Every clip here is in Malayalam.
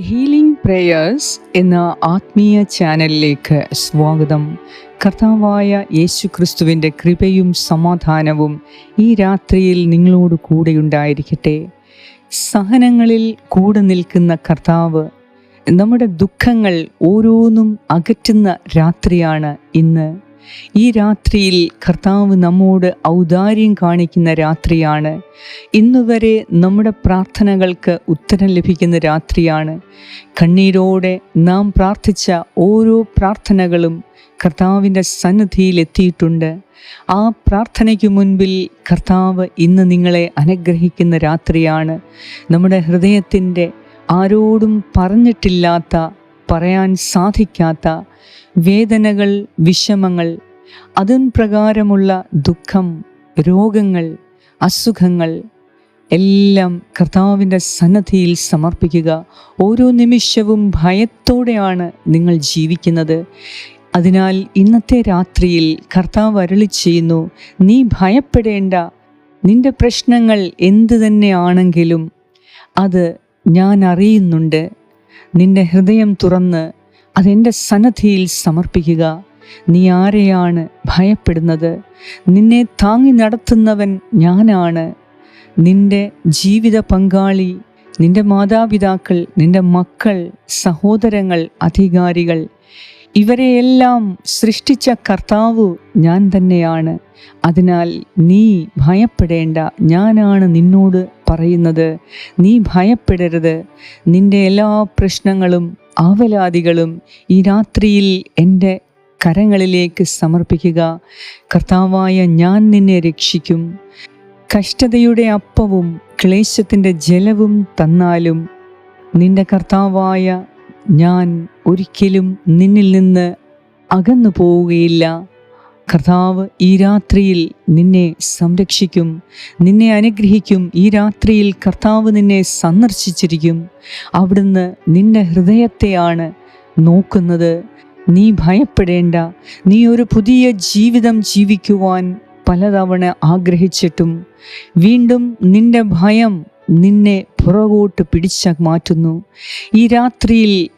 ഹീലിംഗ് പ്രേയേഴ്സ് എന്ന ആത്മീയ ചാനലിലേക്ക് സ്വാഗതം. കർത്താവായ യേശു ക്രിസ്തുവിന്റെ കൃപയും സമാധാനവും ഈ രാത്രിയിൽ നിങ്ങളോട് കൂടെയുണ്ടായിരിക്കട്ടെ സഹനങ്ങളിൽ കൂടെ നിൽക്കുന്ന കർത്താവ് നമ്മുടെ ദുഃഖങ്ങൾ ഓരോന്നും അകറ്റുന്ന രാത്രിയാണ് ഇന്ന്. ഈ രാത്രിയിൽ കർത്താവ് നമ്മോട് ഔദാര്യം കാണിക്കുന്ന രാത്രിയാണ്. ഇന്നുവരെ നമ്മുടെ പ്രാർത്ഥനകൾക്ക് ഉത്തരം ലഭിക്കുന്ന രാത്രിയാണ്. കണ്ണീരോടെ നാം പ്രാർത്ഥിച്ച ഓരോ പ്രാർത്ഥനകളും കർത്താവിന്റെ സന്നിധിയിൽ എത്തിയിട്ടുണ്ട്. ആ പ്രാർത്ഥനയ്ക്ക് മുൻപിൽ കർത്താവ് ഇന്ന് നിങ്ങളെ അനുഗ്രഹിക്കുന്ന രാത്രിയാണ്. നമ്മുടെ ഹൃദയത്തിന്റെ ആരോടും പറഞ്ഞിട്ടില്ലാത്ത പറയാൻ സാധിക്കാത്ത വേദനകൾ വിഷമങ്ങൾ അതിൻ പ്രകാരമുള്ള ദുഃഖം രോഗങ്ങൾ അസുഖങ്ങൾ എല്ലാം കർത്താവിന്റെ സന്നദ്ധിയിൽ സമർപ്പിക്കുക. ഓരോ നിമിഷവും ഭയത്തോടെയാണ് നിങ്ങൾ ജീവിക്കുന്നത്. അതിനാൽ ഇന്നത്തെ രാത്രിയിൽ കർത്താവ് അരളി ചെയ്യുന്നു നീ ഭയപ്പെടേണ്ട. നിന്റെ പ്രശ്നങ്ങൾ എന്തു തന്നെയാണെങ്കിലും അത് ഞാൻ അറിയുന്നുണ്ട്. നിന്റെ ഹൃദയം തുറന്ന് അതെന്റെ സന്നദ്ധിയിൽ സമർപ്പിക്കുക. നീ ആരെയാണ് ഭയപ്പെടുന്നത്? നിന്നെ താങ്ങി നടത്തുന്നവൻ ഞാനാണ്. നിന്റെ ജീവിത പങ്കാളി നിന്റെ മാതാപിതാക്കൾ നിന്റെ മക്കൾ സഹോദരങ്ങൾ അധികാരികൾ ഇവരെയെല്ലാം സൃഷ്ടിച്ച കർത്താവ് ഞാൻ തന്നെയാണ്. അതിനാൽ നീ ഭയപ്പെടേണ്ട ഞാനാണ് നിന്നോട് പറയുന്നത്. നീ ഭയപ്പെടരുത്. നിന്റെ എല്ലാ പ്രശ്നങ്ങളും ആവലാദികളും ഈ രാത്രിയിൽ എന്റെ കരങ്ങളിലേക്ക് സമർപ്പിക്കുക. കർത്താവായ ഞാൻ നിന്നെ രക്ഷിക്കും. കഷ്ടതയുടെ അപ്പവും ക്ലേശത്തിന്റെ ജലവും തന്നാലും നിന്റെ കർത്താവായ ഞാൻ ഒരിക്കലും നിന്നിൽ നിന്ന് അകന്നു പോവുകയില്ല. കർത്താവ് ഈ രാത്രിയിൽ നിന്നെ സംരക്ഷിക്കും. നിന്നെ അനുഗ്രഹിക്കും. ഈ രാത്രിയിൽ കർത്താവ് നിന്നെ സന്ദർശിച്ചിരിക്കും. അവിടുന്ന് നിന്റെ ഹൃദയത്തെയാണ് നോക്കുന്നത്. നീ ഭയപ്പെടേണ്ട. നീ ഒരു പുതിയ ജീവിതം ജീവിക്കുവാൻ പലതവണ ആഗ്രഹിച്ചിട്ടും വീണ്ടും നിന്റെ ഭയം നിന്നെ പുറകോട്ട് പിടിച്ച മാറ്റുന്നു. ഈ രാത്രിയിൽ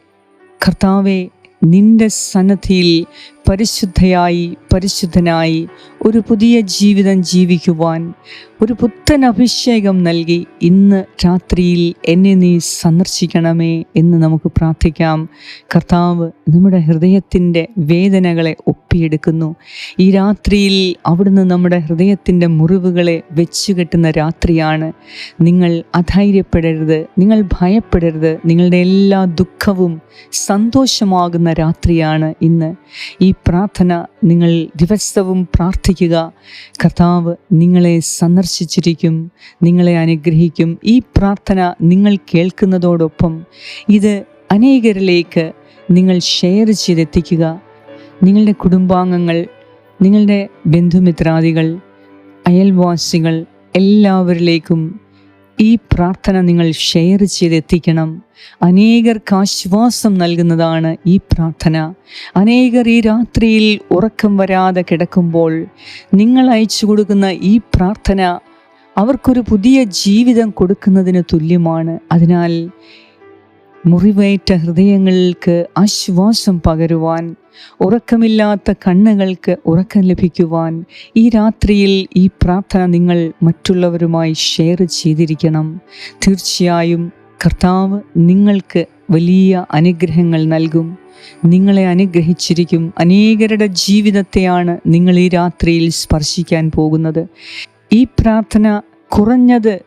കർത്താവെ നിന്റെ സന്നദ്ധിയിൽ പരിശുദ്ധയായി പരിശുദ്ധനായി ഒരു പുതിയ ജീവിതം ജീവിക്കുവാൻ ഒരു പുത്തൻ അഭിഷേകം നൽകി ഇന്ന് രാത്രിയിൽ എന്നെ നീ സന്ദർശിക്കണമേ എന്ന് നമുക്ക് പ്രാർത്ഥിക്കാം. കർത്താവ് നമ്മുടെ ഹൃദയത്തിന്റെ വേദനകളെ ഒപ്പിയെടുക്കുന്നു. ഈ രാത്രിയിൽ അവിടുന്ന് നമ്മുടെ ഹൃദയത്തിന്റെ മുറിവുകളെ വെച്ചുകെട്ടുന്ന രാത്രിയാണ്. നിങ്ങൾ അധൈര്യപ്പെടരുത് നിങ്ങൾ ഭയപ്പെടരുത് നിങ്ങളുടെ എല്ലാ ദുഃഖവും സന്തോഷമാകുന്ന രാത്രിയാണ് ഇന്ന്. ഈ പ്രാർത്ഥന നിങ്ങൾ ദിവസവും പ്രാർത്ഥിക്കുക. കർത്താവ് നിങ്ങളെ സന്ദർശിച്ചിരിക്കും. നിങ്ങളെ അനുഗ്രഹിക്കും. ഈ പ്രാർത്ഥന നിങ്ങൾ കേൾക്കുന്നതോടൊപ്പം ഇത് അനേകരിലേക്ക് നിങ്ങൾ ഷെയർ ചെയ്തെത്തിക്കുക. നിങ്ങളുടെ കുടുംബാംഗങ്ങൾ നിങ്ങളുടെ ബന്ധുമിത്രാദികൾ അയൽവാസികൾ എല്ലാവരിലേക്കും ഈ പ്രാർത്ഥന നിങ്ങൾ ഷെയർ ചെയ്തെത്തിക്കണം. അനേകർക്ക് ആശ്വാസം നൽകുന്നതാണ് ഈ പ്രാർത്ഥന. അനേകർ ഈ രാത്രിയിൽ ഉറക്കം വരാതെ കിടക്കുമ്പോൾ നിങ്ങൾ അയച്ചു കൊടുക്കുന്ന ഈ പ്രാർത്ഥന അവർക്കൊരു പുതിയ ജീവിതം കൊടുക്കുന്നതിന് തുല്യമാണ്. അതിനാൽ മുറിവേറ്റ ഹൃദയങ്ങൾക്ക് ആശ്വാസം പകരുവാൻ ഉറക്കമില്ലാത്ത കണ്ണുകൾക്ക് ഉറക്കം ലഭിക്കുവാൻ ഈ രാത്രിയിൽ ഈ പ്രാർത്ഥന നിങ്ങൾ മറ്റുള്ളവരുമായി ഷെയർ ചെയ്തിരിക്കണം. തീർച്ചയായും കർത്താവ് നിങ്ങൾക്ക് വലിയ അനുഗ്രഹങ്ങൾ നൽകും. നിങ്ങളെ അനുഗ്രഹിച്ചിരിക്കും. അനേകരുടെ ജീവിതത്തെയാണ് നിങ്ങൾ ഈ രാത്രിയിൽ സ്പർശിക്കാൻ പോകുന്നത്. ഈ പ്രാർത്ഥന കുറഞ്ഞത്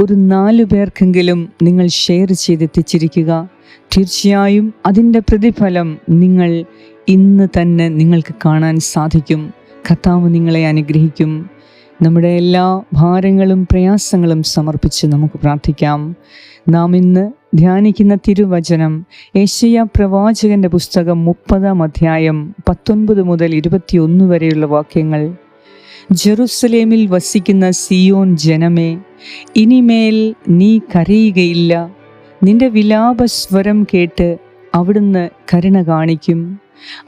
ഒരു നാലു പേർക്കെങ്കിലും നിങ്ങൾ ഷെയർ ചെയ്തെത്തിച്ചിരിക്കുക. തീർച്ചയായും അതിന്റെ പ്രതിഫലം നിങ്ങൾ ഇന്ന് തന്നെ നിങ്ങൾക്ക് കാണാൻ സാധിക്കും. കർത്താവ് നിങ്ങളെ അനുഗ്രഹിക്കും. നമ്മുടെ എല്ലാ ഭാരങ്ങളും പ്രയാസങ്ങളും സമർപ്പിച്ച് നമുക്ക് പ്രാർത്ഥിക്കാം. നാം ഇന്ന് ധ്യാനിക്കുന്ന തിരുവചനം ഏഷ്യ പ്രവാചകന്റെ പുസ്തകം മുപ്പതാം അധ്യായം പത്തൊൻപത് മുതൽ ഇരുപത്തിയൊന്ന് വരെയുള്ള വാക്യങ്ങൾ. ജെറുസലേമിൽ വസിക്കുന്ന സിയോൻ ജനമേ ഇനിമേൽ നീ കരയുകയില്ല. നിന്റെ വിലാപസ്വരം കേട്ട് അവിടുന്ന് കരുണ കാണിക്കും.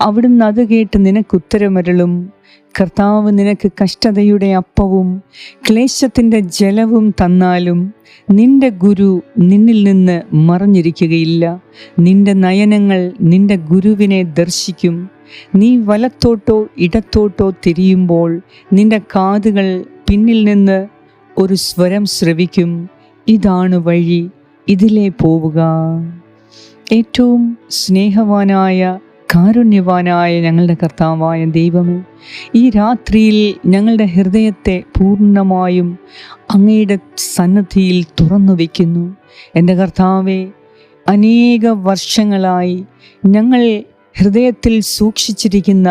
അവിടുന്ന് അത് കേട്ട് നിനക്ക് ഉത്തരമരളും കർത്താവ് നിനക്ക് കഷ്ടതയുടെ അപ്പവും ക്ലേശത്തിന്റെ ജലവും തന്നാലും നിന്റെ ഗുരു നിന്നിൽ നിന്ന് മറഞ്ഞിരിക്കുകയില്ല. നിന്റെ നയനങ്ങൾ നിന്റെ ഗുരുവിനെ ദർശിക്കും. നീ വലത്തോട്ടോ ഇടത്തോട്ടോ തിരിയുമ്പോൾ നിന്റെ കാതുകൾ പിന്നിൽ നിന്ന് ഒരു സ്വരം ശ്രവിക്കും. ഇതാണ് വഴി ഇതിലേ പോവുക. ഏറ്റവും സ്നേഹവാനായ കാരുണ്യവാനായ ഞങ്ങളുടെ കർത്താവായ ദൈവമേ ഈ രാത്രിയിൽ ഞങ്ങളുടെ ഹൃദയത്തെ പൂർണമായും അങ്ങയുടെ സന്നദ്ധിയിൽ തുറന്നു വയ്ക്കുന്നു എന്റെ കർത്താവെ അനേക വർഷങ്ങളായി ഞങ്ങൾ ഹൃദയത്തിൽ സൂക്ഷിച്ചിരിക്കുന്ന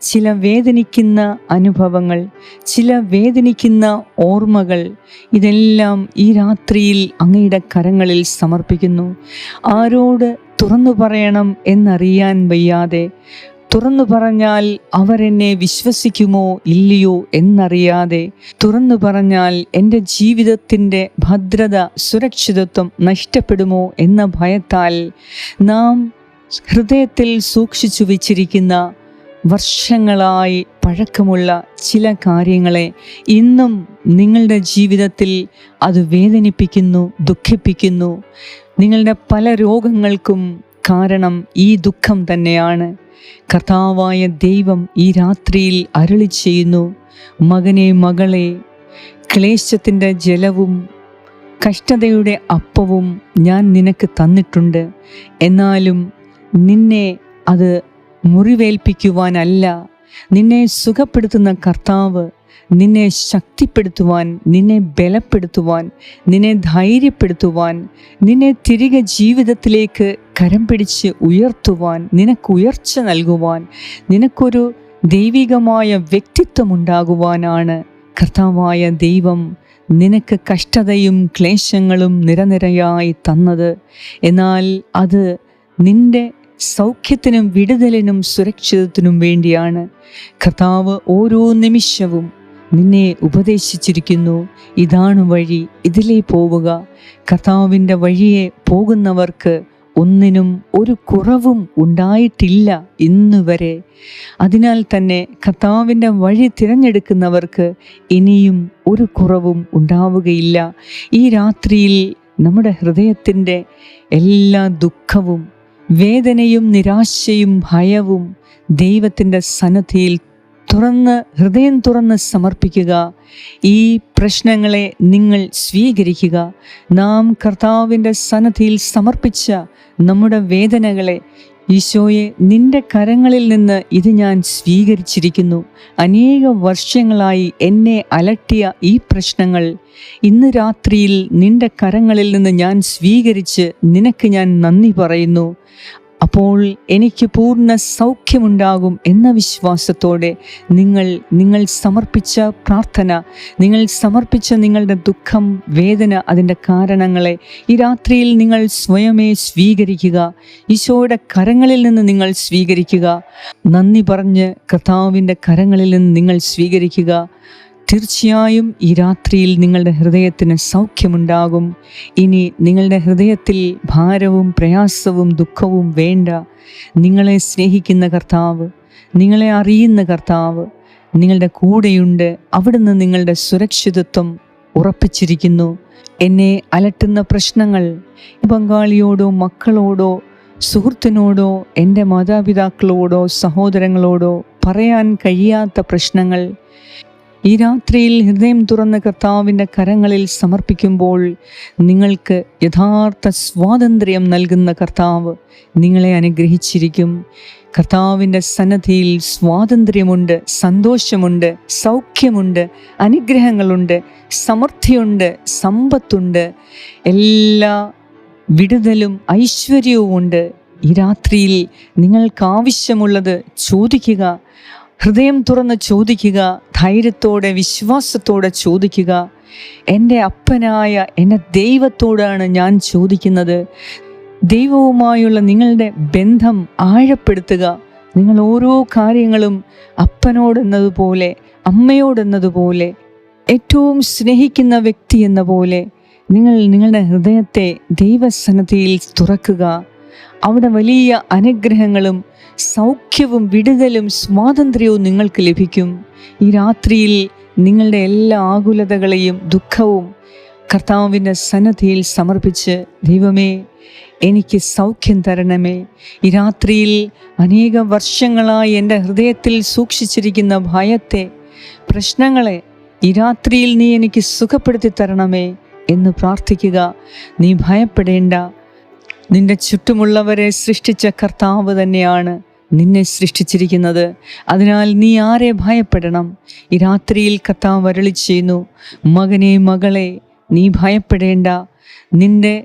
ചില വേദനിക്കുന്ന അനുഭവങ്ങൾ ചില വേദനിക്കുന്ന ഓർമ്മകൾ ഇതെല്ലാം ഈ രാത്രിയിൽ അങ്ങയുടെ കരങ്ങളിൽ സമർപ്പിക്കുന്നു. ആരോട് തുറന്നു പറയണം എന്നറിയാൻ വയ്യാതെ തുറന്നു പറഞ്ഞാൽ അവരെന്നെ വിശ്വസിക്കുമോ ഇല്ലയോ എന്നറിയാതെ തുറന്നു പറഞ്ഞാൽ എന്റെ ജീവിതത്തിന്റെ ഭദ്രത സുരക്ഷിതത്വം നഷ്ടപ്പെടുമോ എന്ന ഭയത്താൽ നാം ഹൃദയത്തിൽ സൂക്ഷിച്ചു വച്ചിരിക്കുന്ന വർഷങ്ങളായി പഴക്കമുള്ള ചില കാര്യങ്ങളെ ഇന്നും നിങ്ങളുടെ ജീവിതത്തിൽ അത് വേദനിപ്പിക്കുന്നു ദുഃഖിപ്പിക്കുന്നു. നിങ്ങളുടെ പല രോഗങ്ങൾക്കും കാരണം ഈ ദുഃഖം തന്നെയാണ്. കർത്താവായ ദൈവം ഈ രാത്രിയിൽ അരളി ചെയ്യുന്നു മകനെ മകളെ ക്ലേശത്തിന്റെ ജലവും കഷ്ടതയുടെ അപ്പവും ഞാൻ നിനക്ക് തന്നിട്ടുണ്ട്. എന്നാലും നിന്നെ അത് മുറിവേൽപ്പിക്കുവാനല്ല. നിന്നെ സുഖപ്പെടുത്തുന്ന കർത്താവ് നിന്നെ ശക്തിപ്പെടുത്തുവാൻ നിന്നെ ബലപ്പെടുത്തുവാൻ നിന്നെ ധൈര്യപ്പെടുത്തുവാൻ നിന്നെ തിരികെ ജീവിതത്തിലേക്ക് കരം പിടിച്ച് ഉയർത്തുവാൻ നിനക്ക് ഉയർച്ച നൽകുവാൻ നിനക്കൊരു ദൈവികമായ വ്യക്തിത്വം ഉണ്ടാകുവാനാണ് കർത്താവായ ദൈവം നിനക്ക് കഷ്ടതയും ക്ലേശങ്ങളും നിരനിരയായി തന്നത്. എന്നാൽ അത് നിന്റെ സൗഖ്യത്തിനും വിടുതലിനും സുരക്ഷിതത്തിനും വേണ്ടിയാണ്. കർത്താവ് ഓരോ നിമിഷവും നിന്നെ ഉപദേശിച്ചിരിക്കുന്നു. ഇതാണ് വഴി ഇതിലേ പോവുക. കർത്താവിന്റെ വഴിയെ പോകുന്നവർക്ക് ഒന്നിനും ഒരു കുറവും ഉണ്ടായിട്ടില്ല ഇന്ന് വരെ അതിനാൽ തന്നെ കർത്താവിന്റെ വഴി തിരഞ്ഞെടുക്കുന്നവർക്ക് ഇനിയും ഒരു കുറവും ഉണ്ടാവുകയില്ല. ഈ രാത്രിയിൽ നമ്മുടെ ഹൃദയത്തിന്റെ എല്ലാ ദുഃഖവും വേദനയും നിരാശയും ഭയവും ദൈവത്തിന്റെ സന്നദ്ധിയിൽ തുറന്ന് ഹൃദയം തുറന്ന് സമർപ്പിക്കുക. ഈ പ്രശ്നങ്ങളെ നിങ്ങൾ സ്വീകരിക്കുക. നാം കർത്താവിന്റെ സന്നദ്ധിയിൽ സമർപ്പിച്ച നമ്മുടെ വേദനകളെ ഈശോയെ നിന്റെ കരങ്ങളിൽ നിന്ന് ഇത് ഞാൻ സ്വീകരിച്ചിരിക്കുന്നു. അനേക വർഷങ്ങളായി എന്നെ അലട്ടിയ ഈ പ്രശ്നങ്ങൾ ഇന്ന് രാത്രിയിൽ നിന്റെ കരങ്ങളിൽ നിന്ന് ഞാൻ സ്വീകരിച്ച് നിനക്ക് ഞാൻ നന്ദി പറയുന്നു. അപ്പോൾ എനിക്ക് പൂർണ സൗഖ്യമുണ്ടാകും എന്ന വിശ്വാസത്തോടെ നിങ്ങൾ നിങ്ങൾ സമർപ്പിച്ച പ്രാർത്ഥന നിങ്ങൾ സമർപ്പിച്ച നിങ്ങളുടെ ദുഃഖം വേദന അതിന്റെ കാരണങ്ങളെ ഈ രാത്രിയിൽ നിങ്ങൾ സ്വയമേ സ്വീകരിക്കുക. ഈശോയുടെ കരങ്ങളിൽ നിന്ന് നിങ്ങൾ സ്വീകരിക്കുക. നന്ദി പറഞ്ഞ് കർത്താവിന്റെ കരങ്ങളിൽ നിന്ന് നിങ്ങൾ സ്വീകരിക്കുക. തീർച്ചയായും ഈ രാത്രിയിൽ നിങ്ങളുടെ ഹൃദയത്തിന് സൗഖ്യമുണ്ടാകും. ഇനി നിങ്ങളുടെ ഹൃദയത്തിൽ ഭാരവും പ്രയാസവും ദുഃഖവും വേണ്ട. നിങ്ങളെ സ്നേഹിക്കുന്ന കർത്താവ് നിങ്ങളെ അറിയുന്ന കർത്താവ് നിങ്ങളുടെ കൂടെയുണ്ട്. അവിടുന്ന് നിങ്ങളുടെ സുരക്ഷിതത്വം ഉറപ്പിച്ചിരിക്കുന്നു. എന്നെ അലട്ടുന്ന പ്രശ്നങ്ങൾ ബംഗാളിയോടോ മക്കളോടോ സുഹൃത്തിനോടോ എന്റെ മാതാപിതാക്കളോടോ സഹോദരങ്ങളോടോ പറയാൻ കഴിയാത്ത പ്രശ്നങ്ങൾ ഈ രാത്രിയിൽ ഹൃദയം തുറന്ന് കർത്താവിന്റെ കരങ്ങളിൽ സമർപ്പിക്കുമ്പോൾ നിങ്ങൾക്ക് യഥാർത്ഥ സ്വാതന്ത്ര്യം നൽകുന്ന കർത്താവ് നിങ്ങളെ അനുഗ്രഹിച്ചിരിക്കും. കർത്താവിന്റെ സന്നദ്ധിയിൽ സ്വാതന്ത്ര്യമുണ്ട് സന്തോഷമുണ്ട് സൗഖ്യമുണ്ട് അനുഗ്രഹങ്ങളുണ്ട് സമൃദ്ധിയുണ്ട് സമ്പത്തുണ്ട്. എല്ലാ വിടുതലും ഐശ്വര്യവുമുണ്ട്. ഈ രാത്രിയിൽ നിങ്ങൾക്ക് ആവശ്യമുള്ളത് ചോദിക്കുക ഹൃദയം തുറന്ന് ചോദിക്കുക ധൈര്യത്തോടെ വിശ്വാസത്തോടെ ചോദിക്കുക. എന്റെ അപ്പനായ എന്റെ ദൈവത്തോടാണ് ഞാൻ ചോദിക്കുന്നത്. ദൈവവുമായുള്ള നിങ്ങളുടെ ബന്ധം ആഴപ്പെടുത്തുക. നിങ്ങൾ ഓരോ കാര്യങ്ങളും അപ്പനോടെന്നതുപോലെ അമ്മയോടെന്നതുപോലെ ഏറ്റവും സ്നേഹിക്കുന്ന വ്യക്തി എന്ന പോലെ നിങ്ങൾ നിങ്ങളുടെ ഹൃദയത്തെ ദൈവസന്നദ്ധിയിൽ തുറക്കുക. അവിടെ വലിയ അനുഗ്രഹങ്ങളും സൗഖ്യവും വിടുതലും സ്വാതന്ത്ര്യവും നിങ്ങൾക്ക് ലഭിക്കും. ഈ രാത്രിയിൽ നിങ്ങളുടെ എല്ലാ ആകുലതകളെയും ദുഃഖവും കർത്താവിന്റെ സന്നദ്ധിയിൽ സമർപ്പിച്ച് ദൈവമേ എനിക്ക് സൗഖ്യം തരണമേ. ഈ രാത്രിയിൽ അനേകം വർഷങ്ങളായി എന്റെ ഹൃദയത്തിൽ സൂക്ഷിച്ചിരിക്കുന്ന ഭയത്തെ പ്രശ്നങ്ങളെ ഈ രാത്രിയിൽ നീ എനിക്ക് സുഖപ്പെടുത്തി തരണമേ എന്ന് പ്രാർത്ഥിക്കുക. നീ ഭയപ്പെടേണ്ട. നിന്റെ ചുറ്റുമുള്ളവരെ സൃഷ്ടിച്ച കർത്താവ് തന്നെയാണ്. നിന്നെ സൃഷ്ടിച്ചിരിക്കുന്നത്. അതിനാൽ നീ ആരെ ഭയപ്പെടണം? ഈ രാത്രിയിൽ കർത്താവ് വരളി ചെയ്യുന്നു മകനെ മകളെ നീ ഭയപ്പെടേണ്ട. നിന്റെ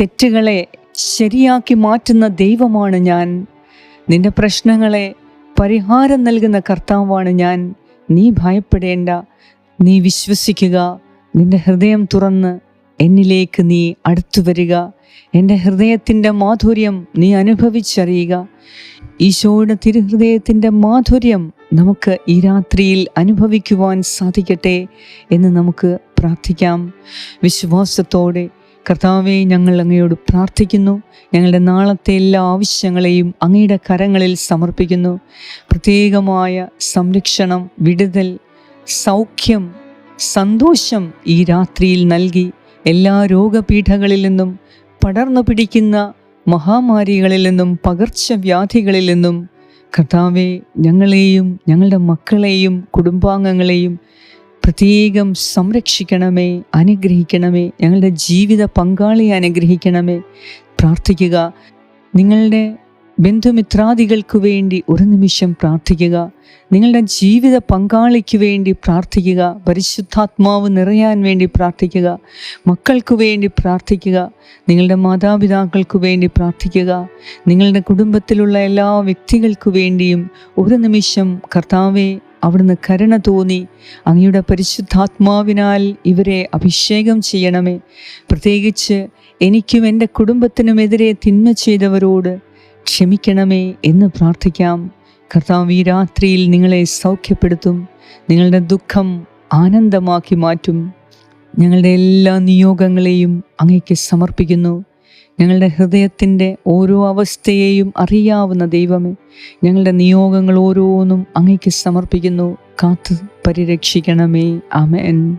തെറ്റുകളെ ശരിയാക്കി മാറ്റുന്ന ദൈവമാണ് ഞാൻ. നിന്റെ പ്രശ്നങ്ങളെ പരിഹാരം നൽകുന്ന കർത്താവാണ് ഞാൻ. നീ ഭയപ്പെടേണ്ട. നീ വിശ്വസിക്കുക. നിന്റെ ഹൃദയം തുറന്ന് എന്നിലേക്ക് നീ അടുത്തു വരിക. എന്റെ ഹൃദയത്തിന്റെ മാധുര്യം നീ അനുഭവിച്ചറിയുക. ഈശോയുടെ തിരുഹൃദയത്തിന്റെ മാധുര്യം നമുക്ക് ഈ രാത്രിയിൽ അനുഭവിക്കുവാൻ സാധിക്കട്ടെ എന്ന് നമുക്ക് പ്രാർത്ഥിക്കാം. വിശ്വാസത്തോടെ കർത്താവെ ഞങ്ങൾ അങ്ങയോട് പ്രാർത്ഥിക്കുന്നു. ഞങ്ങളുടെ നാളത്തെ എല്ലാ ആവശ്യങ്ങളെയും അങ്ങയുടെ കരങ്ങളിൽ സമർപ്പിക്കുന്നു. പ്രത്യേകമായ സംരക്ഷണം വിടുതൽ സൗഖ്യം സന്തോഷം ഈ രാത്രിയിൽ നൽകി. എല്ലാ രോഗപീഠകളിൽ നിന്നും പടർന്നു പിടിക്കുന്ന മഹാമാരികളിൽ നിന്നും പകർച്ചവ്യാധികളിൽ നിന്നും കർത്താവെ ഞങ്ങളെയും ഞങ്ങളുടെ മക്കളെയും കുടുംബാംഗങ്ങളെയും പ്രത്യേകം സംരക്ഷിക്കണമേ അനുഗ്രഹിക്കണമേ ഞങ്ങളുടെ ജീവിത പങ്കാളിയെ അനുഗ്രഹിക്കണമേ പ്രാർത്ഥിക്കുക. നിങ്ങളുടെ ബന്ധുമിത്രാദികൾക്ക് വേണ്ടി ഒരു നിമിഷം പ്രാർത്ഥിക്കുക. നിങ്ങളുടെ ജീവിത പങ്കാളിക്ക് വേണ്ടി പ്രാർത്ഥിക്കുക. പരിശുദ്ധാത്മാവ് നിറയാൻ വേണ്ടി പ്രാർത്ഥിക്കുക. മക്കൾക്ക് വേണ്ടി പ്രാർത്ഥിക്കുക. നിങ്ങളുടെ മാതാപിതാക്കൾക്ക് വേണ്ടി പ്രാർത്ഥിക്കുക. നിങ്ങളുടെ കുടുംബത്തിലുള്ള എല്ലാ വ്യക്തികൾക്കു വേണ്ടിയും ഒരു നിമിഷം കർത്താവെ അവിടുന്ന് കരുണ തോന്നി. അങ്ങയുടെ പരിശുദ്ധാത്മാവിനാൽ ഇവരെ അഭിഷേകം ചെയ്യണമേ. പ്രത്യേകിച്ച് എനിക്കും എന്റെ കുടുംബത്തിനുമെതിരെ തിന്മ ചെയ്തവരോട് ക്ഷമിക്കണമേ എന്ന് പ്രാർത്ഥിക്കാം. കർത്താവ് ഈ രാത്രിയിൽ നിങ്ങളെ സൗഖ്യപ്പെടുത്തും. നിങ്ങളുടെ ദുഃഖം ആനന്ദമാക്കി മാറ്റും. ഞങ്ങളുടെ എല്ലാ നിയോഗങ്ങളെയും അങ്ങയ്ക്ക് സമർപ്പിക്കുന്നു. ഞങ്ങളുടെ ഹൃദയത്തിന്റെ ഓരോ അവസ്ഥയെയും അറിയാവുന്ന ദൈവമേ ഞങ്ങളുടെ നിയോഗങ്ങൾ ഓരോന്നും അങ്ങയ്ക്ക് സമർപ്പിക്കുന്നു. കാത്ത് പരിരക്ഷിക്കണമേ. ആമേൻ.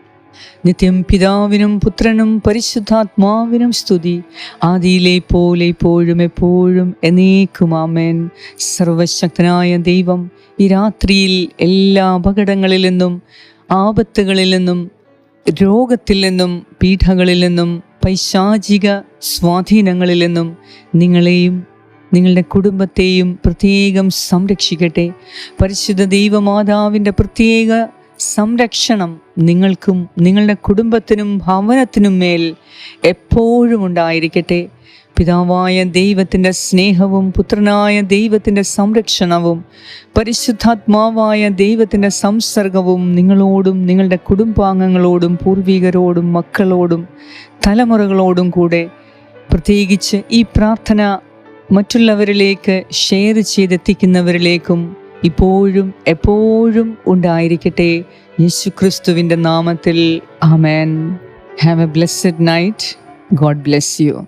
നിത്യം പിതാവിനും പുത്രനും പരിശുദ്ധാത്മാവിനും സ്തുതി. ആദിയിലെ പോലെ ഇപ്പോഴും എപ്പോഴും എന്നേക്കും ആമേൻ. സർവശക്തനായ ദൈവം ഈ രാത്രിയിൽ എല്ലാ അപകടങ്ങളിൽ നിന്നും ആപത്തുകളിൽ നിന്നും രോഗത്തിൽ നിന്നും പീഠകളിൽ നിന്നും പൈശാചിക സ്വാധീനങ്ങളിൽ നിന്നും നിങ്ങളെയും നിങ്ങളുടെ കുടുംബത്തെയും പ്രത്യേകം സംരക്ഷിക്കട്ടെ. പരിശുദ്ധ ദൈവമാതാവിന്റെ പ്രത്യേക സംരക്ഷണം നിങ്ങൾക്കും നിങ്ങളുടെ കുടുംബത്തിനും ഭവനത്തിനും മേൽ എപ്പോഴും ഉണ്ടായിരിക്കട്ടെ. പിതാവായ ദൈവത്തിന്റെ സ്നേഹവും പുത്രനായ ദൈവത്തിന്റെ സംരക്ഷണവും പരിശുദ്ധാത്മാവായ ദൈവത്തിന്റെ സംസർഗവും നിങ്ങളോടും നിങ്ങളുടെ കുടുംബാംഗങ്ങളോടും പൂർവികരോടും മക്കളോടും തലമുറകളോടും കൂടെ പ്രത്യേകിച്ച് ഈ പ്രാർത്ഥന മറ്റുള്ളവരിലേക്ക് ഷെയർ ചെയ്തെത്തിക്കുന്നവരിലേക്കും ഇപ്പോഴും എപ്പോഴും ഉണ്ടായിരിക്കട്ടെ. യേശുക്രിസ്തുവിന്റെ നാമത്തിൽ. ആമേൻ. Have a blessed night God bless you